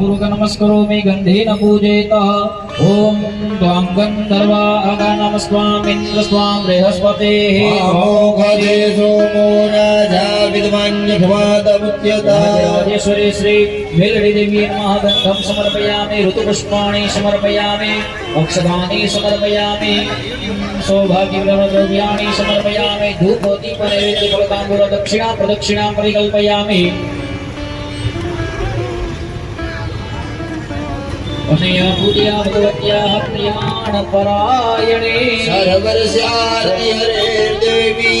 ભાવપૂર્વક નમસ્કરોમિ ગંધેન પૂજેત ઓમ ત્વાં ગંધર્વા સ્વામિન્દ્ર swarm બૃહસ્પતેઃ અમોઘજે સોમો રાજા વિદ્વાન્યભવાદમુચ્યતા રાજેશ્વરી શ્રી મેલડી દેવી નમઃ ગંધમ સમર્પયામિ ઋતુપુષ્પાણિ સમર્પયામિ અક્ષદાની સમર્પયામિ સૌભાગ્યદ્રવ્યાણિ સમર્પયામિ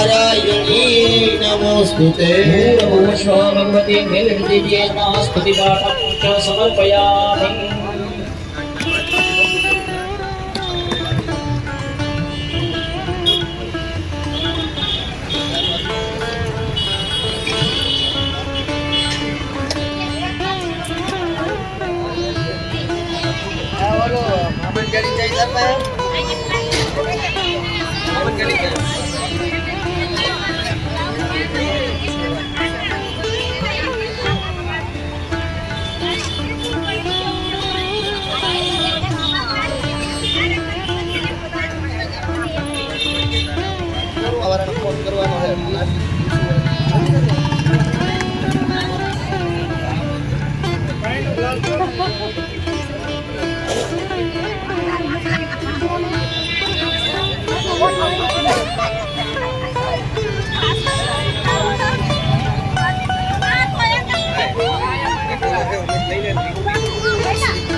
ધૂપ દીપ નૈવેદ્ય ફલતાંબૂલ દક્ષિણા પ્રદક્ષિણાં પરિકલ્પયામિ અનયા પૂજ્યા ભગવત્યાઃ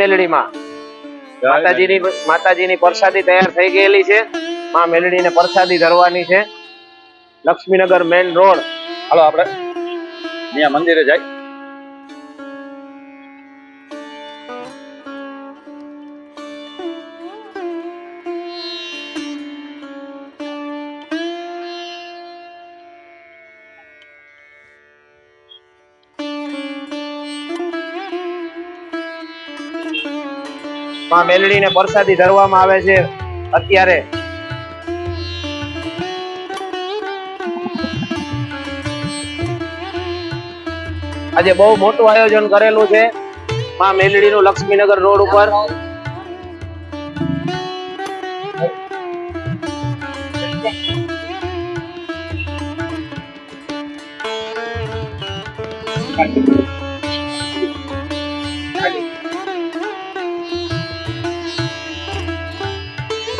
મેલડી માં માતાજીની માતાજીની પ્રસાદી તૈયાર થઈ ગયેલી છે. માં મેલડીને પ્રસાદી ધરવાની છે. Laxmi Nagar main road. હાલો આપણે અહીંયા મંદિરે જાય. માં મેલડીને પ્રસાદી ધરવામાં આવે છે. અત્યારે આજે બહુ મોટું આયોજન કરેલું છે. માં મેલડીનું લક્ષ્મીનગર રોડ ઉપર.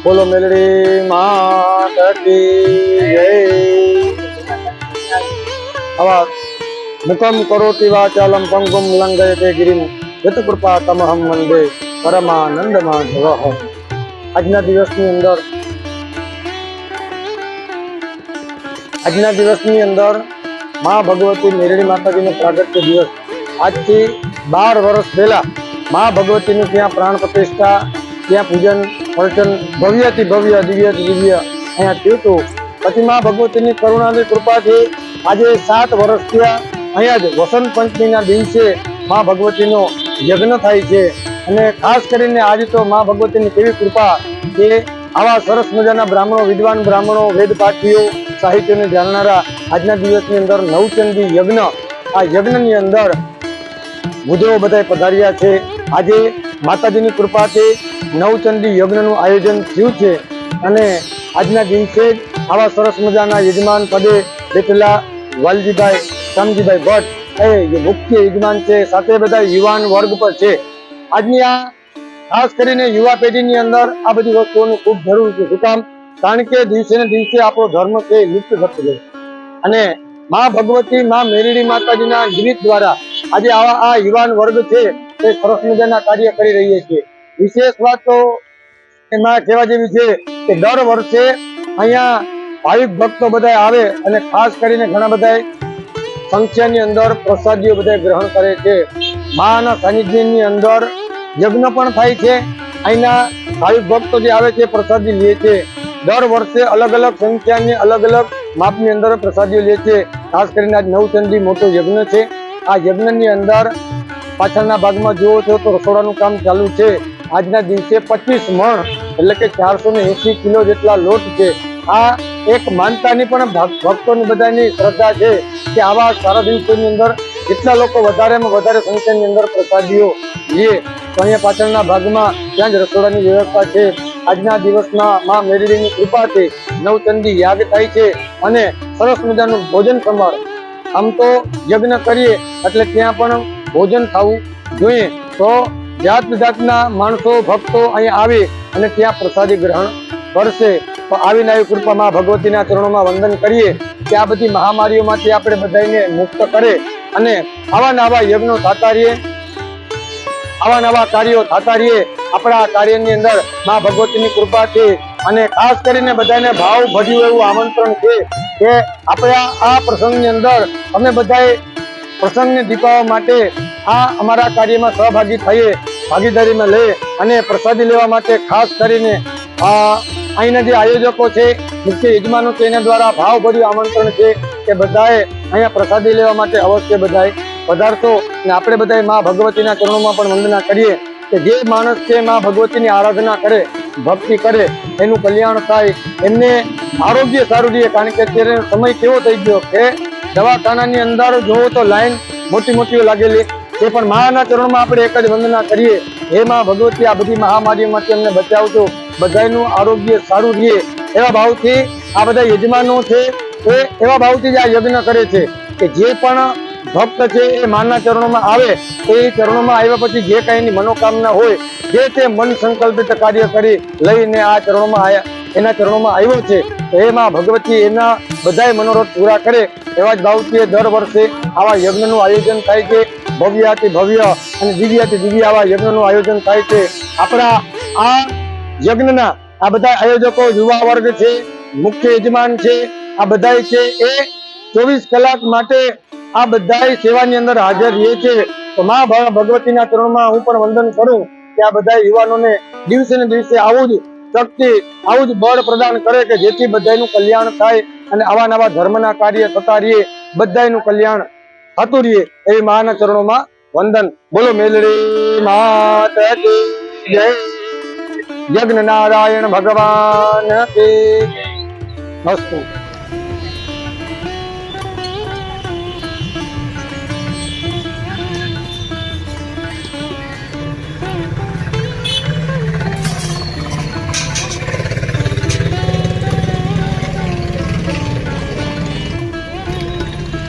Bolo meli ma tadi yei, awas mukam koroti wa calam panggung langgai te girim, yaitu berpa tamaham mande, para ma nanda ma ajna dios ni endor, ajna dios ni endor. મા ભગવતી મેરડી માતાજીનો પ્રાગટ્ય દિવસ. આજથી બાર વર્ષ પહેલાં મા ભગવતીનું ત્યાં પ્રાણ પ્રતિષ્ઠા, ત્યાં પૂજન, અર્ચન, ભવ્યથી ભવ્ય દિવ્યથી દિવ્ય અહીંયા થયું હતું. પછી મા ભગવતીની કરુણાની કૃપાથી આજે સાત વર્ષ થયા. અહીંયા જ વસંત પંચમીના દિવસે મા ભગવતીનો યજ્ઞ થાય છે. અને ખાસ કરીને આજે તો મા ભગવતીની કેવી કૃપા કે આવા સરસ મજાના બ્રાહ્મણો, વિદ્વાન બ્રાહ્મણો વેદ પાઠીઓ સાહિત્યને જાણનારા આજના દિવસની અંદર નવચંદી યજ્ઞ. આ યજ્ઞની અંદર બુદ્ધો બધા પધાર્યા છે. આજે માતાજીની કૃપાથી નવચંદી યજ્ઞનું આયોજન થયું છે. અને આજના દિવસે આવા સરસ મજાના યજમાન પદે બેઠેલા વાલજીભાઈ, શામજીભાઈ ભટ્ટ એ મુખ્ય યજમાન છે, સાથે બધા યુવાન વર્ગ પર છે. આજની આ ખાસ કરીને યુવા પેઢીની અંદર આ બધી વસ્તુઓની ખૂબ જરૂર છે. શું કામ? કારણ કે દિવસે ને દિવસે આપણો ધર્મ તે લુપ્ત થતો જાય અને મા ભગવતી, માં મેરડી માતાજીના ગીત દ્વારા આજે આવા આ યુવાન વર્ગ છે તે સરસ મજાના કાર્ય કરી રહીએ છીએ વિશેષ વાત તો એમાં કહેવા જેવી છે કે દર વર્ષે અહીંયા ભાવિક ભક્તો બધા આવે અને ખાસ કરીને ઘણા બધા સંખ્યાની અંદર પ્રસાદીઓ બધા ગ્રહણ કરે છે. માના સાનિધ્યની અંદર યજ્ઞ પણ થાય છે. અહીંના ભાવિક ભક્તો જે આવે છે પ્રસાદી લે છે. દર વર્ષે અલગ અલગ સંખ્યાની અલગ અલગ માપની અંદર પ્રસાદીઓ લે છે. ખાસ કરીને આજ નવચંદી મોટો યજ્ઞ છે. આ યજ્ઞની અંદર પાછળના ભાગમાં જુઓ છો તો રસોડાનું કામ ચાલુ છે. આજના દિવસે પચીસ મણ એટલે કે ચારસો ને એસી કિલો જેટલા લોટ છે. આ એક માનતાની પણ ભક- ભક્તોની બધાની શ્રદ્ધા છે કે આવા સારા દિવસોની અંદર જેટલા લોકો વધારેમાં વધારે સંખ્યાની અંદર પ્રસાદીઓ લે, તો અહીંયા પાછળના ભાગમાં ત્યાં જ રસોડાની વ્યવસ્થા છે. આજના દિવસમાં માં મેરડીની કૃપાથી નવચંદી યાદ થાય છે અને સરસ મજાનું ભોજન સમાર આમ તો યજ્ઞ કરીએ એટલે ત્યાં પણ ભોજન થવું જોઈએ. તો જાત જાતના માણસો, ભક્તો અહીંયા આવે અને ત્યાં પ્રસાદી ગ્રહણ કરશે. તો આવીને આવી કૃપામાં ભગવતીના ચરણોમાં વંદન કરીએ કે આ બધી મહામારીઓમાંથી આપણે બધાને મુક્ત કરે અને આવા નવા યજ્ઞો થતા રહીએ. આવા નવા કાર્યો થતા રહીએ. આપણા કાર્યની અંદર મા ભગવતીની કૃપાથી અને ખાસ કરીને બધાને ભાવ ભર્યું એવું આમંત્રણ છે કે આપણે આ- પ્રસંગની અંદર અમે બધાએ પ્રસંગને દીપાવવા માટે આ અમારા કાર્યમાં સહભાગી થઈએ, ભાગીદારીમાં લઈએ અને પ્રસાદી લેવા માટે ખાસ કરીને અહીંના જે આયોજકો છે, મુખ્ય યજમાનો છે, એના દ્વારા ભાવ ભર્યું આમંત્રણ છે કે બધાએ અહીંયા પ્રસાદી લેવા માટે અવશ્ય બધાએ પધારશો અને આપણે બધાએ મા ભગવતીના ચરણોમાં પણ વંદના કરીએ. કે જે માણસ છે માં ભગવતીની આરાધના કરે, ભક્તિ કરે, એનું કલ્યાણ થાય, એમને આરોગ્ય સારું રહે. કારણ કે અત્યારે સમય કેવો થઈ ગયો કે દવાખાનાની અંદર જોવો તો લાઈન મોટી મોટી લાગેલી. એ પણ માના ચરણમાં આપણે એક જ વંદના કરીએ. હે માં ભગવતી આ બધી મહામારીમાંથી અમને બચાવજો. બધાનું આરોગ્ય સારું રહે. એવા ભાવથી આ બધા યજમાનો છે એ એવા ભાવથી જ આ યજ્ઞ કરે છે કે જે પણ ભક્ત છે એ માના ચરણોમાં આવે તો એ ચરણોમાં આવ્યા પછી જે કાંઈ મનોકામના હોય, જે તે મન સંકલ્પિત કાર્ય કરી લઈને આ ચરણોમાં આવ્યા એના ચરણોમાં આવ્યો છે, તો માં ભગવતી એના બધાય મનોરથ પૂરા કરે, એવા જ ભાવથી દર વર્ષે આવા યજ્ઞનું આયોજન થાય છે ભવ્યાથી ભવ્ય અને દિવ્યાથી દિવ્ય આવા યજ્ઞનું આયોજન થાય છે. આપણા આ યજ્ઞના આ બધા આયોજકો યુવા વર્ગ છે, મુખ્ય યજમાન છે, આ બધા છે એ ચોવીસ કલાક માટે આ બધા સેવાની અંદર હાજર રહે છે. તો મા ભગવતીના ચરણમાં હું પણ વંદન કરું કે આ બધા યુવાનોને દિવસે ને દિવસે આવું જ શક્તિ, આવું જ બળ પ્રદાન કરે કે જેથી બધાનું કલ્યાણ થાય અને આવા નવા ધર્મના કાર્ય થતા રહીએ બધાનું કલ્યાણ થતું રહીએ એવી માના ચરણોમાં વંદન. બોલો મેલડી માત જય. યજ્ઞ નારાયણ ભગવાન કી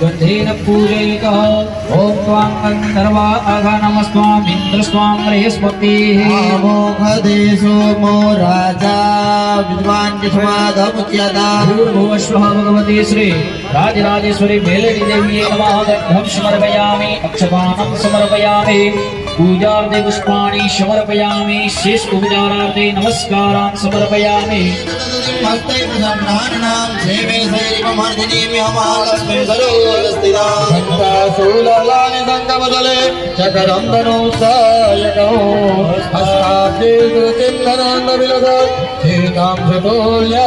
ગંધેન પૂજયત ઓમ ત્વાં ગંધર્વા આઘા સ્વામ ઇન્દ્ર સ્વામ બૃહસ્પતિ આમોઘદે મો રાજા વિદ્વાન યજમાદમુચ્યતા ભૂર્ભુવસ્વઃ ભગવતી શ્રી રાજરાજેશ્વરી મેલડી દેવીએ નમઃ ગંધમ સમર્પયામિ અક્ષપાણમ સમર્પયામિ પૂજાર્થે પુષ્પાણि સમર્પયામિ શેષ ઉપચારાર્થે નમસ્કારાन् સમર્પયામિ હસ્તે પ્રસન્નાનામ સેવે સૈરિમમર્દિની મહાલક્ષ્મી સરોવરસ્થિતા શૂલાલાની સંગમદલે ચકરંદનો સાયકો હસ્તાબ્દે કૃતિંધનાંદ વિલસ ચેતાં સતોલ્ય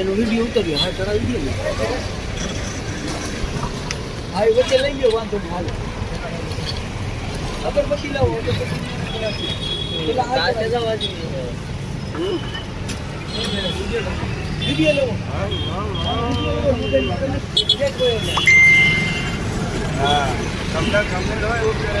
એનો વીડિયો ઉતર્યો. હા ચડાવી દઈએ હા એ વચ્ચે લઈ ગયો વાંધો નહીં હાલ. ખબર પછી લાવો. એટલે પછી વીડિયો લેવો. હા તમને ખબર હોય એવું કરે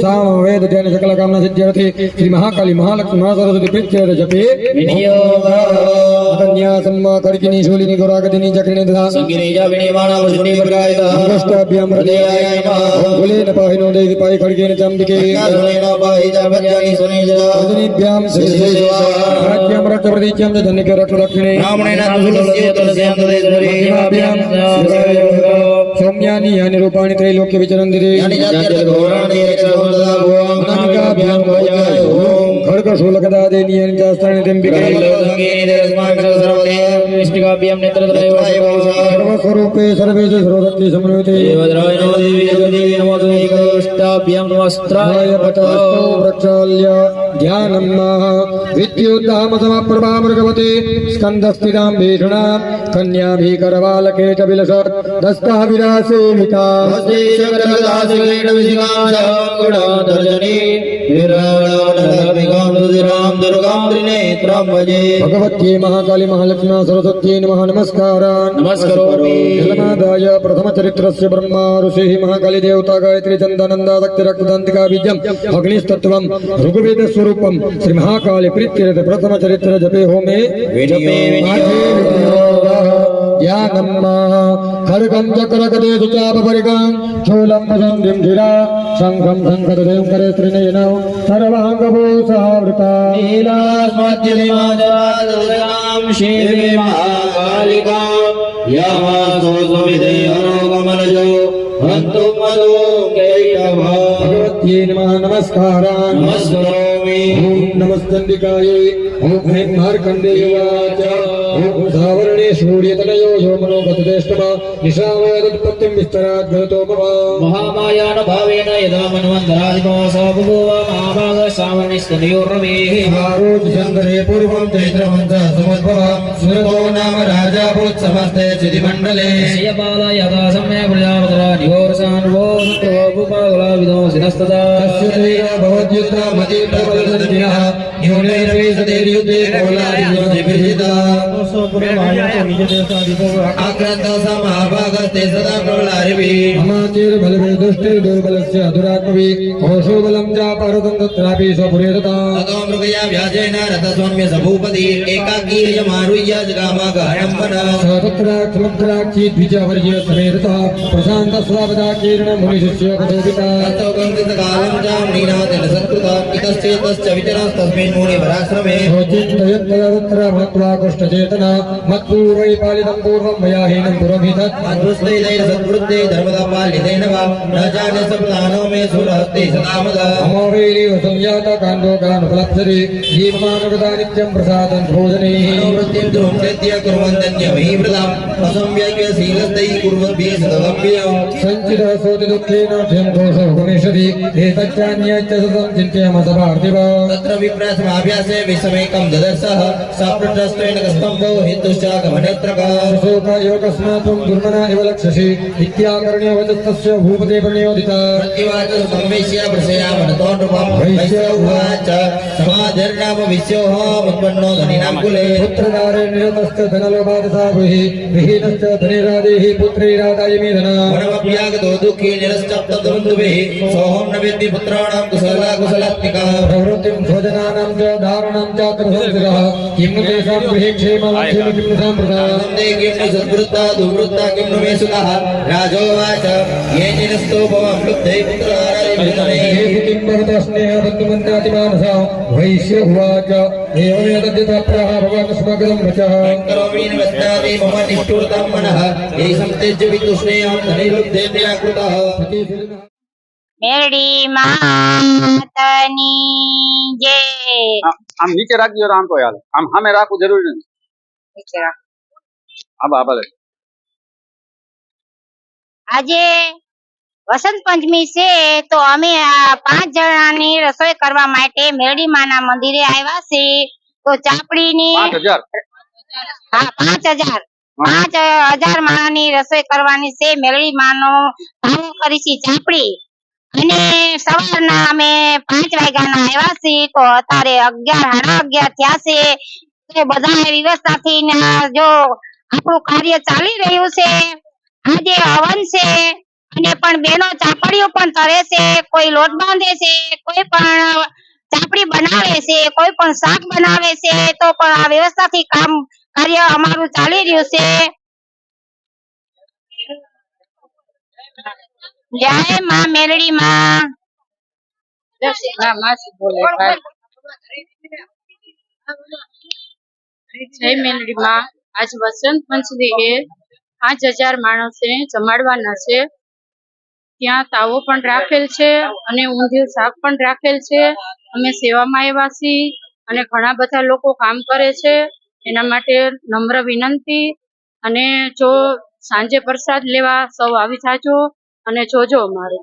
સામ जपं ધ્યાન સકલ કામના સિદ્ધ્યર્થે શ્રી મહાકાલી મહાલક્ષ્મી મહાસરસ્વતી પ્રીત્યર્થ જપે કન્યા કડકિની શૂલિની ગોરાગતિની ચક્રિણી તથા સંગીરેજા વિણીમાણા सकलकामना सिद्ध्यर्थे અંગષ્ટાભ્યામ હૃદયાય નમઃ કુલેન પાહિનો દેવી પાય ખડગેન ચાંબિકે કારુણેન પાહિતા ભજ્યાની સુનિજલા રજનીભ્યામ રાજ્યમ રક્તપ્રતિચ્યમ ચ ધન્યકે अंगुलेन पाहि नो देहि पाहि खड्गेन चाम्बिके अंगुलेन पाहि चाम्बज्ञानि सुनीजला अंजनीभ्यां श्रीशेवा राज्यं रक्तप्रदीच्यं च धनिक रक्तदक्षिणे रामणेन तुलस्य तुलस्यां तुलेश्वरी हिमाभ्यां सौम्यानि यानि रूपाणि त्रैलोक्यविचरन्दिरे यानि जात्यर्घोराणि यक्षहोदला भुवं नामिकाभ्यां भोजा सर्वस्वरूपे सर्वेषु सर्वदत्ति समन्विते देवद्राय नमो देवी जगदेवी नमो देवी करोष्टाभ्यं नमस्त्राय पटस्तौ प्रक्षाल्य ध्यानं माः विद्युद्धामसमप्रभामृगवते स्कन्दस्थितां भीषणां कन्याभीकरबालके च विलसत् दस्ता विरासेविता हस्ते शङ्करदासेन विशिकां गुणाधर्जने विराणानन्दे બ્રહ્મજે ભગવત્યે મહાકાલી મહાલક્ષ્મ્યા સરસ્વત્યે નમઃ નમસ્કારાન નમસ્કરોમિ જલનાદાય પ્રથમ ચરિત્રસ્ય બ્રહ્મા ઋષિ મહાકાલી દેવતા ગાયત્રી ચંદાનંદા દક્તિ રક્તદાંતિકા બીજમ અગ્નિસ્તત્વમ ઋગ્વેદ સ્વરૂપમ શ્રી મહાકાલી પ્રીત્યર્થ પ્રથમ ચરિત્ર જપે હોમે. જપે. વિનિયોગઃ ధ్యానమ్మ ఖర్గం చక్రగదేశు చాపరిగం చూలం సంధిం ధిరా శంఖం శంకరదేం కరే త్రినయన సర్వాంగభూషావృత శ్రీ మహాకాళికా యమాసోమిదేహరోగమనజో హంతుమలో కేశవ భగవత్యే నమః నమస్కారా నమస్కారం ॐ ह्रीं मार्कण्डेयवाच ॐ सावर्णे सूर्यतनयो यो मनोगतदेष्टमा निशामयदुत्पत्तिं विस्तरात् गतो मम महामायान भावेन यदा मन्वन्तरादिको स बभूव महाभाग सावर्णिस्तनयोर्रवेः आरोग्यचन्द्रे पूर्वं चैत्रवन्त समुद्भव सुरतो नाम राजा भूत्समस्ते चितिमण्डले यपाल यथा सम्यक् प्रजापतरा निवोरसानुभो सन्तो भूपागुलाविदो शिरस्तदा तस्य तेन भवद्युत्रा प्रबलदन्तिनः न्यूनैरपि सदैर्युद्धे कौलादिभिर्जिता आक्रान्ता स महाभागस्ते सदा प्रबलारिभिः ममाचेर्बलभिर्दुष्टे दुर्बलस्य अधुरात्मवि कोशो बलं चापरतं तत्रापि स्वपुरे तथा ततो मृगया व्याजेन रथसौम्य सभूपति एकाकी यमारुह्य जगामागहणम्बन स तत्राक्षमत्राक्षी द्विजवर्य समेतः प्रशान्तस्वापदा कीर्ण मुनिशिष्य कथोपिता ततो गङ्गितकालं च मीनातेन सत्कृता। इतश्चेतश्च विचरस्तस्मिन् मुनिपराश्रमे स्वचिन्तयत्तदा तत्र मत्वा कुष्ठचेतना मत्पूर्वै पालितं पूर्वं मया हीनं पुरमितत् अदृष्टैदैन सद्वृत्ते धर्मदा पालितेन वा न जाने सप्तानो मे सुरहस्ते सदामदा अमोरेरिव संयाता काण्डोकानुपलप्सरि जीवमानवदा नित्यं प्रसादं भोजनैः मनोवृत्तिं ध्रुवं कुर्वन्त्यन्यमहीवृताम् असंव्यज्य शीलस्तैः कुर्वद्भिः सदगम्यम् सञ्चितः सोतिदुःखेन क्षयं दोषो गमिष्यति एतच्चान्यच्च सतं चिन्तयमसपार्थिव तत्र विप्रसमाभ्यासे विषमेकं ददर्शः सापृष्टेन कस्तम्भो हेतुश्चागमनेत्रकः शोकायोगस्मात् त्वं दुर्मना इव लक्षसि इत्याकर्ण्य वचस्तस्य भूपते प्रणयोदिता प्रत्युवाच संवेश्य प्रशयामनतो नृपम् वैश्य उवाच समाधिर्नाम विश्योऽहमुत्पन्नो धनिनां कुले पुत्रदारे निरतश्च धनलोभादसा भुहि विहीनश्च धनिरादेः पुत्रैरादाय मे धना वनमप्यागतो दुःखी निरश्चप्तदुन्दुभिः सोऽहं न वेद्मि पुत्राणां कुशला कुशलात्मिकः प्रवृत्तिं स्वजनानां च धारणं चात्र संस्कृतः किं नु तेषां गृहे क्षेमं क्षेम किं नु साम्प्रता नन्दे किं नु सद्वृत्ता दुर्वृत्ता किं नु मे सुतः राजोवाच ये निरस्तो भवं लुब्धे पुत्राराय येषु किं भवतः स्नेहबन्धुमन्दातिमानसा वैश्य उवाच एवमेतद्यथा प्राह भवान् स्मगलं वचः करोमि निवस्तादि मम निष्ठुरतं मनः ये संत्यज्य विदुष्णेयं धनिलुब्धे निराकृतः મેરડી માતાની જય. આમ- નીચે રાખજો આમ તો હાલે આમ સામે રાખવું જરૂરી નથી. આબા આબા લે. આજે વસંત પંચમી છે તો અમે આ પાંચ જણાની રસોઈ કરવા માટે મેરડી માના મંદિરે આવ્યા છે. તો ચાપડીની હા પાંચ હજાર. પાંચ હજાર માણસની રસોઈ કરવાની છે. મેરડી માનો ભાવો કરી છે ચાપડી. અને સવારના અમે પાંચ વાગ્યાના આવ્યા છીએ તો અત્યારે અગિયાર, સાડા અગિયાર થયા છે. તો બધા વ્યવસ્થાથી જો આપણું કાર્ય ચાલી રહ્યું છે, આજે હવન છે અને પણ બેનો ચાપડીઓ પણ તરે છે, કોઈ લોટ બાંધે છે, કોઈ પણ ચાપડી બનાવે છે, કોઈ પણ શાક બનાવે છે, તો પણ આ વ્યવસ્થાથી કામ કાર્ય અમારું ચાલી રહ્યું છે. જય માં મેરડી માં જય મેલડીમાં આજ વસંત પંચમીએ પાંચ હજાર માણસને જમાડવાના છે. ત્યાં તાવો પણ રાખેલ છે અને ઊંધિયું શાક પણ રાખેલ છે. અમે સેવામાં આવ્યા છીએ અને ઘણા બધા લોકો કામ કરે છે. એના માટે નમ્ર વિનંતી અને જો સાંજે પ્રસાદ લેવા સૌ આવી જાજો. અને જોજો અમારે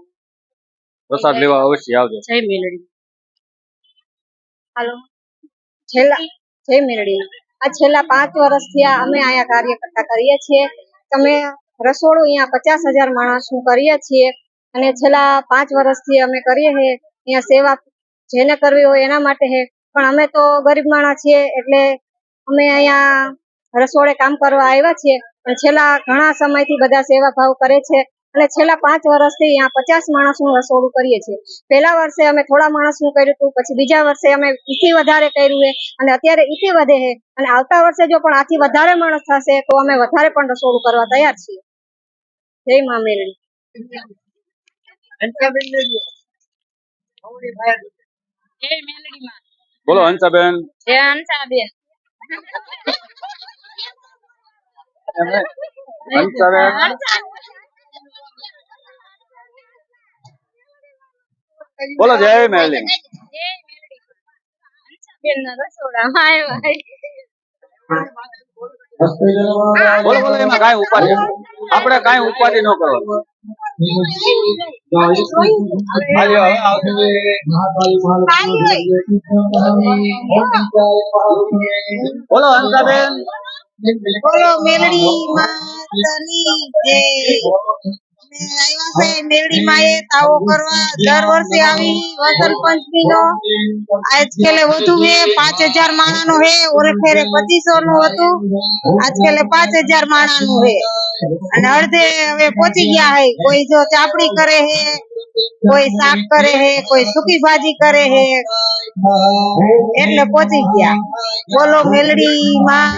પ્રસાદ લેવા અવશ્ય આવજો. જય મેલડી. હાલો. છેલ્લા જય મેલડી. આ છેલ્લા પાંચ વર્ષથી અમે અહીંયા કાર્યકર્તા કરીએ છીએ. તમે રસોડું અહીંયા પચાસ હજાર માણસનું કરીએ છીએ. અને છેલ્લા પાંચ વર્ષથી અમે કરીએ છીએ. અહીંયા સેવા જેને કરવી હોય એના માટે છે. પણ અમે તો ગરીબ માણસ છીએ એટલે અમે અહીંયા રસોડે કામ કરવા આવ્યા છીએ. પણ છેલ્લા ઘણા સમયથી બધા સેવા ભાવ કરે છે. અને છેલ્લા પાંચ વર્ષથી અહીંયા પચાસ માણસનું રસોડું કરીએ છીએ. પહેલા વર્ષે અમે થોડા માણસનું કર્યું હતું પછી બીજા વર્ષે અમે ઈથી વધારે કર્યું છે અને અત્યારે ઈથી વધે છે અને આવતા વર્ષે જો પણ આથી વધારે માણસ થશે તો અમે વધારે પણ રસોડું કરવા તૈયાર છીએ. જય મા મેરણી બોલો હંસાબેન. જય હંસાબેન. હંસાબેન. બોલો જય આવ્યા બોલો બોલો એમાં કાંઈ ઉપાધિ આપણે કાંઈ ઉપાધિ ન આવજો. બોલો હંસાબેન. બોલો મેલડી માતાની જય. આવ્યા છે. નેવડી માએ તાવો કરવા દર વર્ષે આવી વસંત પંચમી નો આજકાલે વધુ હે, પાંચ હજાર માણા નો હે, ઓરે ફેરે પચીસો નું હતું. આજકાલે પાંચ હજાર માણા નું હે. અને અડધે હવે પહોંચી ગયા હે. કોઈ જો ચાપડી કરે હે કોઈ શાક કરે હે, કોઈ સુકી ભાજી કરે હે. એટલે પહોંચી ગયા. બોલો, મેલડી માં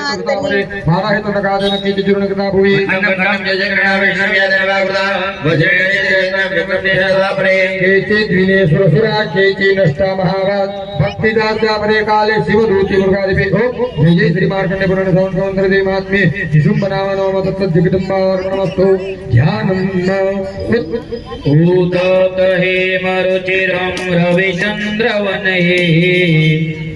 શ્રી માર્કંડે પુરાણ સૌન સૌંદ્ર દેવ આત્મે શિશુમ બનાવનો કહે મરુચિરમ રવિચંદ્રવનહે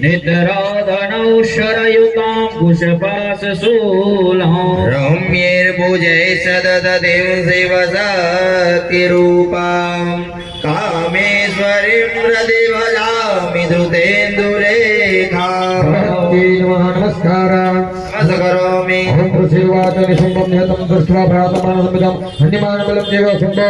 નિદ્રાધનૌ શરયુતાં કુશપાસ શૂલાં રમ્યેર્ભુજૈ સદદતિં શિવસતિરૂપાં કામેશ્વરીં હૃદિ ભજામિ ધૃતેન્દુરેખા ભક્તિનો નમસ્કારા करोमि। ओम पृथ्वीवाचन शुंभम दृष्ट्वा भ्रातमानसमिदं हन्यमानबलं देव शुंभो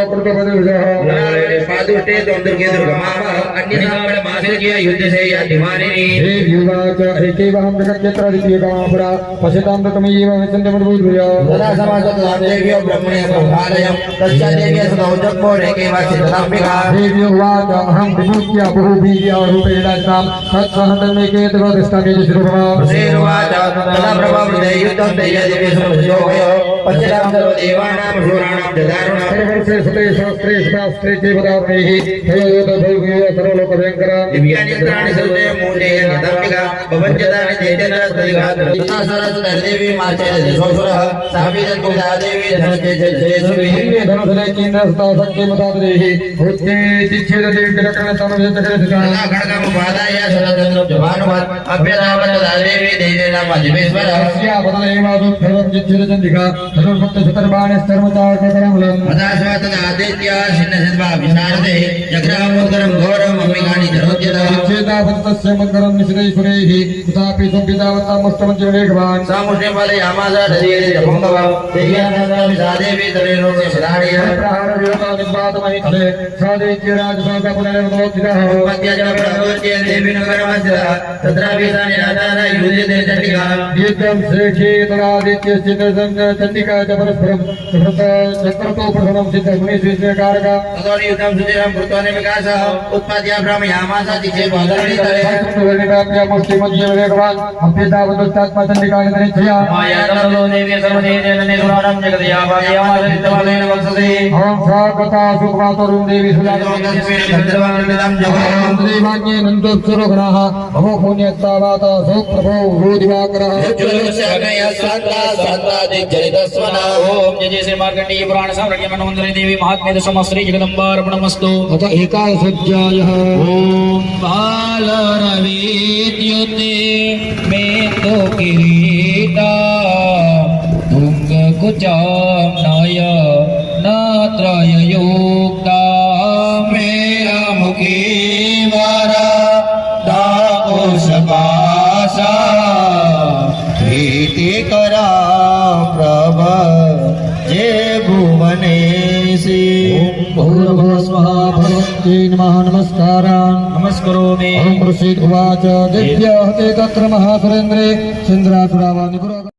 नारायणे पादुष्टे त्वं दुर्गे दुर्गमावः अन्यनामण मासुर्य युद्धसे यातिमानिनि देवयुवाच एकैवहं जगत्यत्र द्वितीयकामापुरा पश्यतां ततमेव विचन्द्रमद्भुतुय तदा समाजतदादेव्यो ब्रह्मणे प्रभालयं तच्चादेव्य सदौजप्पो रेकेवासितलाम्बिका देवयुवाच अहं विभूत्य बहुबीर्य रूपेण तां तत्सहनमेकेतवदिष्टामे श्रुभवा श्रीरुवाच तदा प्रभावृ ಯುದ್ಧ ತಯ್ಯದಿಗೆ ಸಂಶೋಗಯೋ पश्यतां सर्वदेवानां शूराणां ददारुणां सर्ववर्षे सते सहस्रे शतास्त्रे च पदार्थैः तयोदभौभूय सर्वलोकभयङ्करा दिव्यानित्राणि सर्वे मूलेय यदाम्बिका भवन्त्यतानि चैतन्यस्तदिघात् तथा सरस्वतीदेवी माचेत दिशोऽसुरः सापीतत्कुजा देवी धनते जयसुभिः हिरण्ये धनुधने केन्द्रस्था सत्यमतादेः भूत्ये चिच्छेददेवी किरकरणतमविचक्रसिता तदा खड्गमुपादाय शरदचन्द्रं जवानुवात् अभ्यदावतदादेवी देवीनां मध्यमेश्वरः अस्यावदनैवादुद्धर्वं चिच्छेदचन्द्रिका धनुर्भक्तशतर्वाणिस्तर्मचाकरमलम् तदा तदादित्य छिन्नसिद्वा विशारदे जग्रामोत्तरं घोरम् अम्बिकानि धनोद्यतः चिच्छेदावन्तस्य मन्त्रं निशितैश्वरैः तथापि संपितावतामष्टमञ्चमेघवान् सामुष्णे फलयामास दधीरे जपङ्गवं देव्यानन्दादेवी तलेनोके सदार्यः प्रहारविरतानिर्वातमहितले सादैत्यराजसाका पुनरेवतोत्थितः मध्यजनप्रभोज्य देवीनगरमस्य तत्रापि तानि राजाना युज्यते चण्डिका युद्धं श्रेष्ठे तदादित्यश्चिन्तचण्डिका च परस्परं चक्रतो प्रथमं सिद्धमुनिश्रेष्ठकारक ततोनि युद्धं सुधिरं कृत्वा निविकासः उत्पाद्य भ्रमयामास दिशे बादरणीतले मुष्टिमध्यमेघवान् अभ्यतावदुष्टात्मचण्डिकायतनिच्छया मायातलो देवी सर्वदेवेन निर्वाणं जगदयापादयामास नित्यवादेन वक्षसे अहं सा कथा सुखमातरुं देवी तस्मिन् भद्रवादितं जगत् सुजातदेवाज्ञे नन्दोत्सुरगणाः भवो पुण्यत्तावाता सौ प्रभो भूदिवाकरः ओम जय जय जैसे मार्कंडेय पुराण साम्राज्य मनोन्दरी देवी महात्म्य दशम श्री जगदम्बार्पणमस्तु अथ एकादशाध्यायः ॐ बालरवेद्युते मेतो किरीटा भुङ्गकुचाम्नाय नात्राय योग जे भुवनेशी भूर्भुवः स्वः भगवन् महागणपत्यै नमः नमस्कारान् नमस्करोमि ओम प्रसीद उवाच दिव्य हते तत्र महासुरेन्द्रे चन्द्रासुरावानि पुरोग